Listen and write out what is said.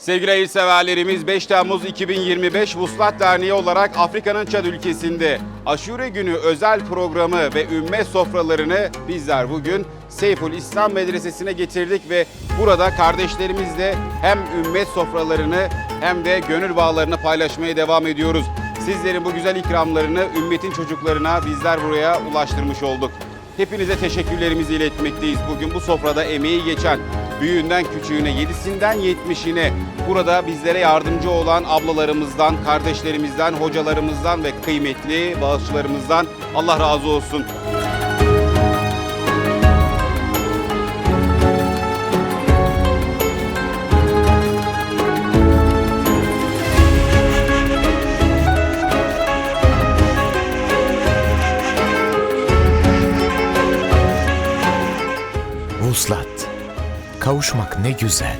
Sevgili hayırseverlerimiz 5 Temmuz 2025 Vuslat Derneği olarak Afrika'nın Çad ülkesinde Aşure Günü özel programı ve ümmet sofralarını bizler bugün Seyful İslam Medresesi'ne getirdik ve burada kardeşlerimizle hem ümmet sofralarını hem de gönül bağlarını paylaşmaya devam ediyoruz. Sizlerin bu güzel ikramlarını ümmetin çocuklarına bizler buraya ulaştırmış olduk. Hepinize teşekkürlerimizi iletmekteyiz. Bugün bu sofrada emeği geçen büyüğünden küçüğüne, yedisinden yetmişine burada bizlere yardımcı olan ablalarımızdan, kardeşlerimizden, hocalarımızdan ve kıymetli bağışçılarımızdan Allah razı olsun. Vuslat. Kavuşmak ne güzel.